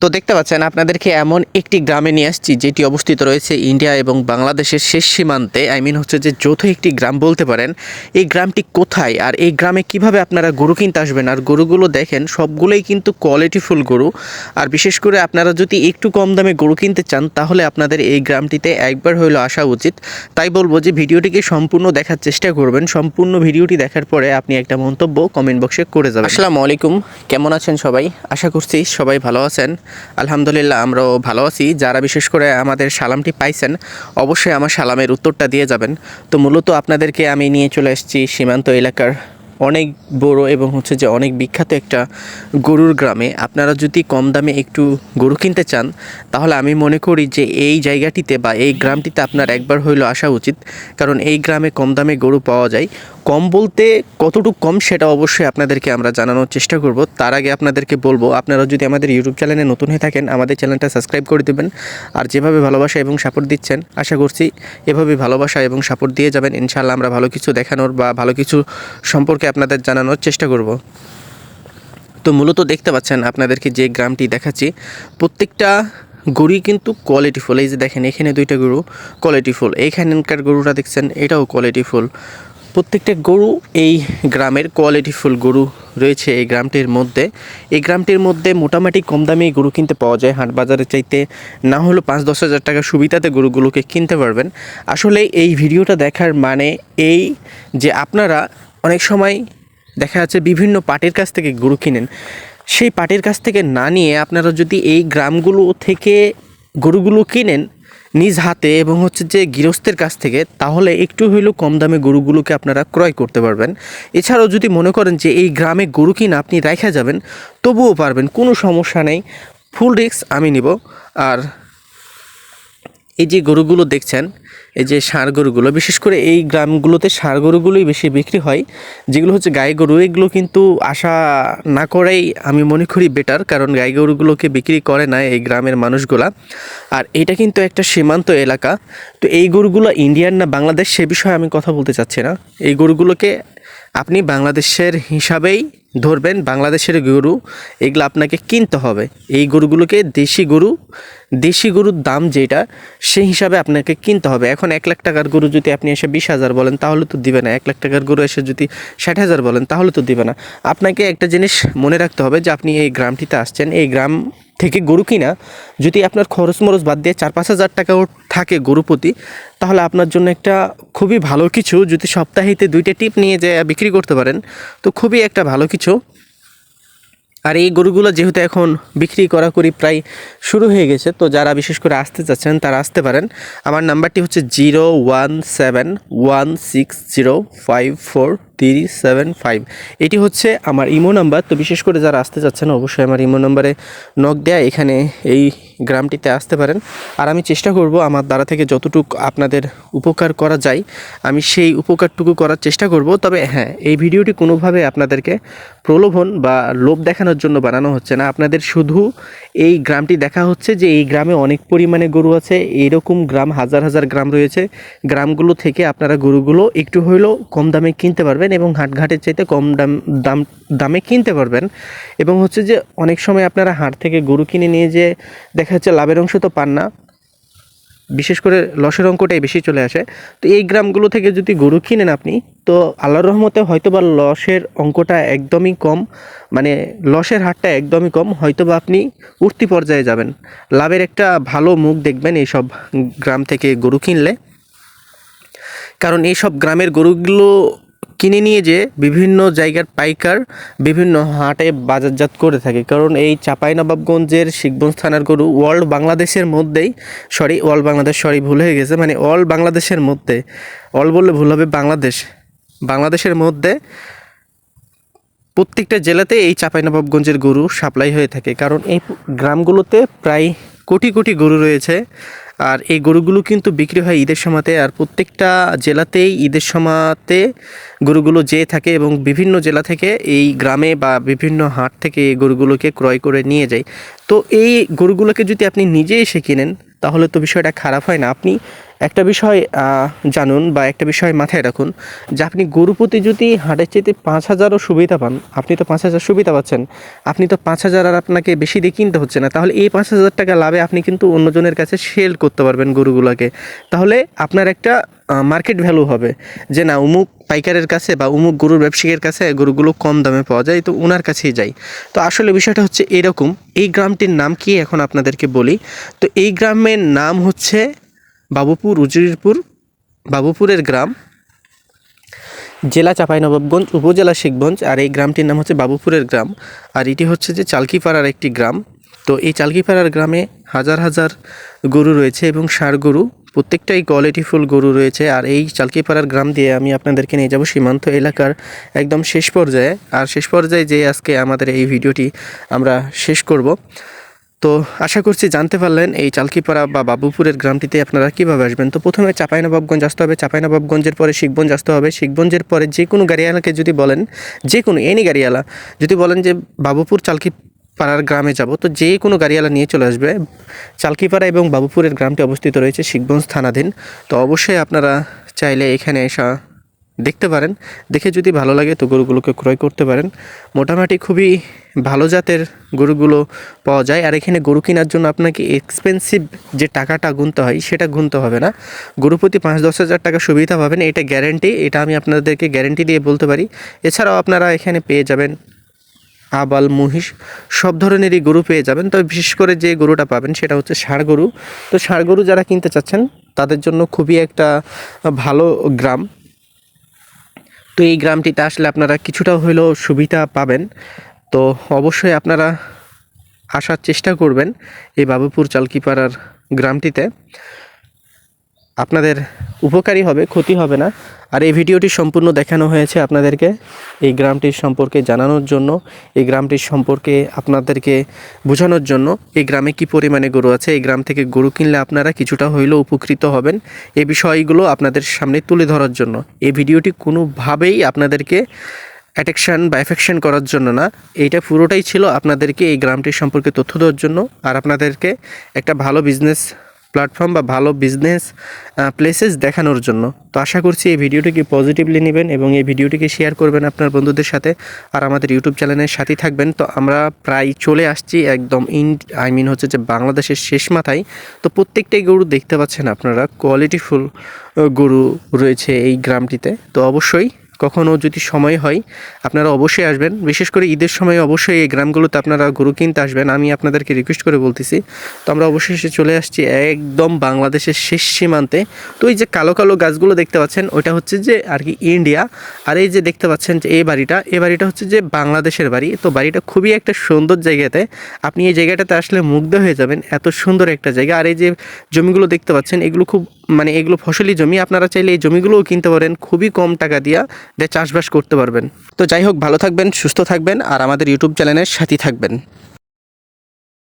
তো দেখতে পাচ্ছেন, আপনাদেরকে এমন একটি গ্রামে নিয়ে আসছি, যেটি অবস্থিত রয়েছে ইন্ডিয়া এবং বাংলাদেশের শেষ সীমান্তে। আই মিন হচ্ছে যে যৌথ একটি গ্রাম বলতে পারেন। এই গ্রামটি কোথায় আর এই গ্রামে কীভাবে আপনারা গরু কিনতে আসবেন? আর গরুগুলো দেখেন, সবগুলোই কিন্তু কোয়ালিটিফুল গরু। আর বিশেষ করে আপনারা যদি একটু কম দামে গরু কিনতে চান, তাহলে আপনাদের এই গ্রামটিতে একবার হইল আসা উচিত। তাই বলব যে ভিডিওটিকে সম্পূর্ণ দেখার চেষ্টা করবেন। সম্পূর্ণ ভিডিওটি দেখার পরে আপনি একটা মন্তব্য কমেন্ট বক্সে করে যাবেন। আসসালামু আলাইকুম। কেমন আছেন সবাই? আশা করছি সবাই ভালো আছেন। আলহামদুলিল্লাহ, আমরাও ভালো আছি। যারা বিশেষ করে আমাদের সালামটি পাইছেন, অবশ্যই আমার সালামের উত্তরটা দিয়ে যাবেন। তো মূলত আপনাদেরকে আমি নিয়ে চলে এসেছি সীমান্ত এলাকার অনেক বড় এবং হচ্ছে যে অনেক বিখ্যাত একটা গরুর গ্রামে। আপনারা যদি কম দামে একটু গরু কিনতে চান, তাহলে আমি মনে করি যে এই জায়গাটিতে বা এই গ্রামটিতে আপনার একবার হইল আসা উচিত। কারণ এই গ্রামে কম দামে গরু পাওয়া যায়। কম বলতে কতটুকু কম সেটা অবশ্যই আপনাদেরকে আমরা জানানোর চেষ্টা করব। তার আগে আপনাদেরকে বলব, আপনারা যদি আমাদের ইউটিউব চ্যানেলে নতুন হয়ে থাকেন, আমাদের চ্যানেলটা সাবস্ক্রাইব করে দেবেন। আর যেভাবে ভালোবাসা এবং সাপোর্ট দিচ্ছেন, আশা করছি এভাবে ভালোবাসা এবং সাপোর্ট দিয়ে যাবেন। ইনশাআল্লাহ আমরা ভালো কিছু দেখানোর বা ভালো কিছু সম্পর্কে আপনাদের জানানোর চেষ্টা করব। তো মূলত দেখতে পাচ্ছেন আপনাদেরকে যে গ্রামটি দেখাচ্ছি, প্রত্যেকটা গরুই কিন্তু কোয়ালিটি ফুল। এই যে দেখেন, এখানে দুইটা গরু কোয়ালিটি ফুল। এইখানকার গরুটা দেখছেন, এটাও কোয়ালিটি ফুল। প্রত্যেকটা গরু এই গ্রামের কোয়ালিটিফুল গরু রয়েছে এই গ্রামটির মধ্যে। এই গ্রামটির মধ্যে মোটামুটি কম দামে গরু কিনতে পাওয়া যায়। হাট বাজারে চাইতে না হলেও পাঁচ দশ হাজার টাকা সুবিধাতে গরুগুলোকে কিনতে পারবেন। আসলে এই ভিডিওটা দেখার মানে এই যে আপনারা অনেক সময় দেখা যাচ্ছে বিভিন্ন পার্টির কাছ থেকে গরু কিনেন। সেই পার্টির কাছ থেকে না নিয়ে আপনারা যদি এই গ্রামগুলো থেকে গরুগুলো কিনেন নিজ হাতে এবং হচ্ছে যে গৃহস্থের কাছ থেকে, তাহলে একটু হইলেও কম দামে গরুগুলোকে আপনারা ক্রয় করতে পারবেন। এছাড়াও যদি মনে করেন যে এই গ্রামে গরু কিনা আপনি রেখে যাবেন, তবুও পারবেন, কোনো সমস্যা নেই। ফুল রিস্ক আমি নিব। আর এই যে গরুগুলো দেখছেন এই যে ষাঁড় গরুগুলো, বিশেষ করে এই গ্রামগুলোতে ষাঁড় গরুগুলোই বেশি বিক্রি হয়, যেগুলো হচ্ছে গাই গরু। এগুলো কিন্তু আশা না করাই আমি মনে করি বেটার কারণ গাই গরুগুলোকে বিক্রি করে না এই গ্রামের মানুষগুলা। আর এটা কিন্তু একটা সীমান্ত এলাকা। তো এই গরুগুলো ইন্ডিয়ান না বাংলাদেশ সে বিষয়ে আমি কথা বলতে চাচ্ছি না। এই গরুগুলোকে আপনি বাংলাদেশের হিসাবেই ধরবেন, বাংলাদেশের গরু, এগুলো আপনাকে কিনতে হবে। এই গরুগুলোকে দেশি গরু, দেশি গরুর দাম যেটা, সেই হিসাবে আপনাকে কিনতে হবে। এখন এক লাখ টাকার গরু যদি আপনি এসে বিশ হাজার বলেন, তাহলে তো দিবে না। এক লাখ টাকার গরু এসে যদি ষাট হাজার বলেন, তাহলে তো দিবে না। আপনাকে একটা জিনিস মনে রাখতে হবে যে আপনি এই গ্রামটিতে আসছেন। এই গ্রাম থেকে গরু কিনা, যদি আপনার খরচ মরচ বাদ দিয়ে চার পাঁচ হাজার টাকাও থাকে গরু প্রতি, তাহলে আপনার জন্য একটা খুবই ভালো কিছু। যদি সপ্তাহেতে দুইটা টিপ নিয়ে যে বিক্রি করতে পারেন, তো খুবই একটা ভালো কিছু। আর এই গরুগুলো যেহেতু এখন বিক্রি করা করি প্রায় শুরু হয়ে গেছে, তো যারা বিশেষ করে আসতে চাচ্ছেন, তারা আসতে পারেন। আমার নাম্বারটি হচ্ছে zero one seven one six zero five four three seven five এটি হচ্ছে আমার ইমো নাম্বার তো বিশেষ করে যারা আসতে চাচ্ছেন অবশ্যই আমার ইমো নাম্বারে নক দেয়া এখানে এই গ্রামটিতে আসতে পারেন। আর আমি চেষ্টা করব আমার দ্বারা থেকে যতটুকু আপনাদের উপকার করা যায়, আমি সেই উপকারটুকু করার চেষ্টা করব। তবে হ্যাঁ এই ভিডিওটি কোনোভাবে আপনাদেরকে প্রলোভন বা লোভ দেখানোর জন্য বানানো হচ্ছে না। আপনাদের শুধু এই গ্রামটি দেখা হচ্ছে যে এই গ্রামে অনেক পরিমাণে গরু আছে। এইরকম গ্রাম, হাজার হাজার গ্রাম রয়েছে। গ্রামগুলো থেকে আপনারা গরুগুলো একটু হইলেও কম দামে কিনতে পারবেন এবং হাটঘাটের চাইতে কম দাম দাম, দামে কিনতে পারবেন। এবং হচ্ছে যে অনেক সময় আপনারা হাট থেকে গরু কিনে নিয়ে যে দেখা যাচ্ছে লাভের অংশ তো পান না। বিশেষ করে লসের অঙ্কটাই বেশি চলে আসে। তো এই গ্রামগুলো থেকে যদি গরু কিনেন আপনি, তো আল্লাহর রহমতে হয়তো বা লসের অঙ্কটা একদমই কম মানে লসের হারটা একদমই কম হয়তো বা আপনি উঠতি পর্যায়ে যাবেন। লাভের একটা ভালো মুখ দেখবেন এইসব গ্রাম থেকে গরু কিনলে। কারণ এইসব গ্রামের গরুগুলো কিনে নিয়ে যে বিভিন্ন জায়গার পাইকার বিভিন্ন হাটে বাজারজাত করে থাকে। কারণ এই চাঁপাইনবাবগঞ্জের শিখগঞ্জ থানার গরু ওয়ার্ল্ড বাংলাদেশের মধ্যেই সরি ওয়ার্ল্ড বাংলাদেশ সরি ভুল হয়ে গেছে মানে অল বাংলাদেশের মধ্যে অল বললে ভুল হবে, বাংলাদেশ, বাংলাদেশের মধ্যে প্রত্যেকটা জেলাতে এই চাঁপাইনবাবগঞ্জের গরু সাপ্লাই হয়ে থাকে। কারণ এই গ্রামগুলোতে প্রায় কোটি কোটি গরু রয়েছে, আর এই গরুগুলো কিন্তু বিক্রি হয় ঈদের সময়তে, আর প্রত্যেকটা জেলাতেই ঈদের সময়তে গরুগুলো যেয়ে থাকে এবং বিভিন্ন জেলা থেকে এই গ্রামে বা বিভিন্ন হাট থেকে এই গরুগুলোকে ক্রয় করে নিয়ে যায়। তো এই গরুগুলোকে যদি আপনি নিজে এসে কিনেন, তাহলে তো বিষয়টা খারাপ হয় না। আপনি একটা বিষয় জানুন বা একটা বিষয় মাথায় রাখুন যে আপনি গরু প্রতি যদি হাটের চাইতে পাঁচ হাজারও সুবিধা পান, আপনি তো পাঁচ হাজার সুবিধা পাচ্ছেন, আপনি তো পাঁচ হাজার আর আপনাকে বেশি দিয়ে কিনতে হচ্ছে না, তাহলে এই পাঁচ হাজার টাকা লাভে আপনি কিন্তু অন্যজনের কাছে সেল করতে পারবেন গরুগুলোকে। তাহলে আপনার একটা মার্কেট ভ্যালু হবে। যে না, উমুক পাইকারের কাছে বা উমুক গরুর ব্যবসায়ীর কাছে গরুগুলো কম দামে পাওয়া যায়, তো ওনার কাছেই যাই। তো আসলে বিষয়টা হচ্ছে এরকম, এই গ্রামটির নাম কি এখন আপনাদেরকে বলি? তো এই গ্রামের নাম হচ্ছে বাবুপুর, উজিরপুর, বাবুপুরের গ্রাম, জেলা চাঁপাইনবাবগঞ্জ, উপজেলা শিখগঞ্জ, আর এই গ্রামটির নাম হচ্ছে বাবুপুরের গ্রাম। আর এটি হচ্ছে যে চালকিপাড়ার একটি গ্রাম। তো এই চালকিপাড়ার গ্রামে হাজার হাজার গরু রয়েছে এবং ষাঁড় গরু প্রত্যেকটাই কোয়ালিটিফুল গরু রয়েছে। আর এই চালকিপাড়ার গ্রাম দিয়ে আমি আপনাদেরকে নিয়ে যাব সীমান্ত এলাকার একদম শেষ পর্যায়ে। আর শেষ পর্যায়ে যে আজকে আমাদের এই ভিডিওটি আমরা শেষ করব। তো আশা করছি জানতে পারলেন এই চালকিপাড়া বা বাবুপুরের গ্রামটিতে আপনারা কীভাবে আসবেন। তো প্রথমে চাঁপাইনবাবগঞ্জ আসতে হবে। চাঁপাইনবাবগঞ্জের পরে শিখগঞ্জ আসতে হবে। শিখগঞ্জের পরে যে কোনো গাড়িওয়ালাকে যদি বলেন, যে কোনো এনি গাড়িওয়ালা যদি বলেন যে বাবুপুর চালকি পাড়ার গ্রামে যাব। তো যে কোনো গাড়িওয়ালা নিয়ে চলে আসবে। চালকিপাড়া এবং বাবুপুরের গ্রামটি অবস্থিত রয়েছে শিখগঞ্জ থানাধীন। তো অবশ্যই আপনারা চাইলে এখানে এসা দেখতে পারেন। দেখে যদি ভালো লাগে তো গরুগুলোকে ক্রয় করতে পারেন। মোটামুটি খুবই ভালো জাতের গরুগুলো পাওয়া যায়। আর এখানে গরু কেনার জন্য আপনাকে এক্সপেন্সিভ যে টাকাটা গুনতে হয় সেটা গুনতে হবে না। গরু প্রতি পাঁচ দশ হাজার টাকা সুবিধা পাবেন। এটা গ্যারেন্টি এটা আমি আপনাদেরকে গ্যারেন্টি দিয়ে বলতে পারি। এছাড়াও আপনারা এখানে পেয়ে যাবেন আবাল মহিষ সব ধরনেরই গরু পেয়ে যাবেন। তবে বিশেষ করে যে গরুটা পাবেন সেটা হচ্ছে ষাঁড় গরু। তো ষাঁড় গরু যারা কিনতে চাচ্ছেন, তাদের জন্য খুবই একটা ভালো গ্রাম। তো এই গ্রামটিতে আসলে আপনারা কিছুটা হলেও সুবিধা পাবেন। তো অবশ্যই আপনারা আসার চেষ্টা করবেন এই বাবুপুর চালকিপাড়ার গ্রামটিতে। আপনাদের উপকারী হবে, ক্ষতি হবে না। আর এই ভিডিওটি সম্পূর্ণ দেখানো হয়েছে আপনাদেরকে এই গ্রামটির সম্পর্কে জানানোর জন্য, এই গ্রামটির সম্পর্কে আপনাদেরকে বোঝানোর জন্য, এই গ্রামে কি পরিমাণে গরু আছে, এই গ্রাম থেকে গরু কিনলে আপনারা কিছুটা হইলেও উপকৃত হবেন এই বিষয়গুলো আপনাদের সামনে তুলে ধরার জন্য। এই ভিডিওটি কোনোভাবেই আপনাদেরকে অ্যাট্রাকশন বা এফেকশন করার জন্য না, এইটা পুরোটাই ছিল আপনাদেরকে এই গ্রামটির সম্পর্কে তথ্য দেওয়ার জন্য। আর আপনাদেরকে একটা ভালো বিজনেস প্ল্যাটফর্ম বা ভালো বিজনেস প্লেসেস দেখানোর জন্য। তো আশা করছি এই ভিডিওটিকে পজিটিভলি নেবেন এবং এই ভিডিওটিকে শেয়ার করবেন আপনার বন্ধুদের সাথে আর আমাদের ইউটিউব চ্যানেলের সাথেই থাকবেন। তো আমরা প্রায় চলে আসছি একদম ইন আই মিন হচ্ছে যে বাংলাদেশের শেষ মাথায়। তো প্রত্যেকটাই গরু দেখতে পাচ্ছেন আপনারা। কোয়ালিটিফুল গরু রয়েছে এই গ্রামটিতে। তো অবশ্যই কখনও যদি সময় হয়, আপনারা অবশ্যই আসবেন। বিশেষ করে ঈদের সময় অবশ্যই এই গ্রামগুলোতে আপনারা গরু কিনতে আসবেন। আমি আপনাদেরকে রিকোয়েস্ট করে বলতেছি, তো আমরা এসে চলে আসছি একদম বাংলাদেশের শেষ সীমান্তে। তো এই যে কালো কালো গাছগুলো দেখতে পাচ্ছেন, ওইটা হচ্ছে যে আর কি ইন্ডিয়া। আর এই যে দেখতে পাচ্ছেন যে এই বাড়িটা এই বাড়িটা হচ্ছে যে বাংলাদেশের বাড়ি। তো বাড়িটা খুবই একটা সুন্দর জায়গাতে। আপনি এই জায়গাটাতে আসলে মুগ্ধ হয়ে যাবেন, এত সুন্দর একটা জায়গা। আর এই যে জমিগুলো দেখতে পাচ্ছেন, এগুলো খুব মানে এগুলো ফসলি জমি। আপনারা চাইলে এই জমিগুলোও কিনতে পারেন। খুবই কম টাকা দিয়া দিয়ে চাষবাস করতে পারবেন। তো যাই হোক, ভালো থাকবেন, সুস্থ থাকবেন, আর আমাদের ইউটিউব চ্যানেলের সাথী থাকবেন।